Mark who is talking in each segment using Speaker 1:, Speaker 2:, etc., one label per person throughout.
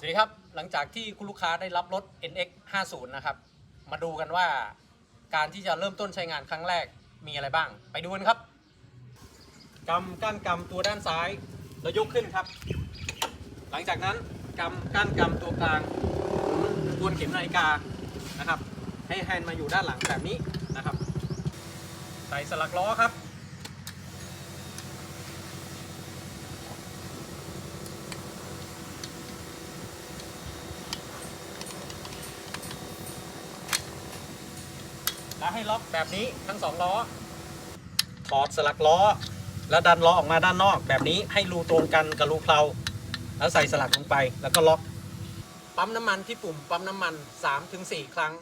Speaker 1: สวัสดีครับ หลังจากที่คุณลูกค้าได้รับรถ NX 50นะครับ มาดูกันว่าการที่จะเริ่มต้นใช้งานครั้งแรกมีอะไรบ้าง ไปดูกันครับกำก้านกำตัวด้านซ้ายแล้วยกขึ้นครับ หลังจากนั้นกำก้านกำตัวกลางทวนเข็มนาฬิกานะครับ ให้แฮนด์มาอยู่ด้านหลังแบบนี้นะครับใส่สลักล้อครับ แล้วให้ล็อกแบบนี้ทั้งสองล้อถอดสลักล้อ แล้วดันล้อออกมาด้านนอก แบบนี้ให้รูตรงกันกับรูเพลาแล้วใส่สลักลงไปแล้วก็ล็อก ปั๊มน้ำมันที่ปุ่มปั๊มน้ำมัน 3-4 ครั้ง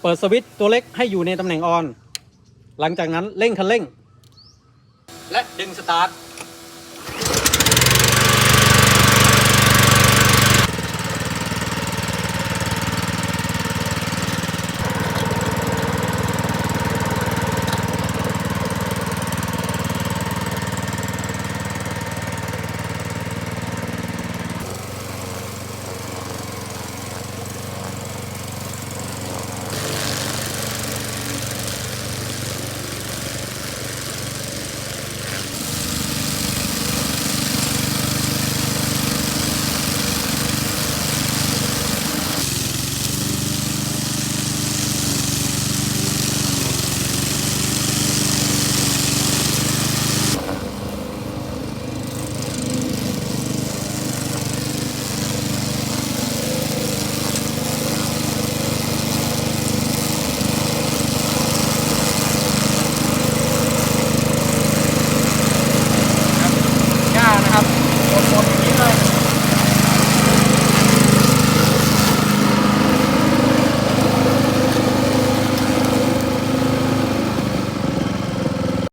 Speaker 1: เปิดสวิตช์ตัวเล็กให้อยู่ในตำแหน่งออน หลังจากนั้นเร่งคันเร่ง และดึงสตาร์ท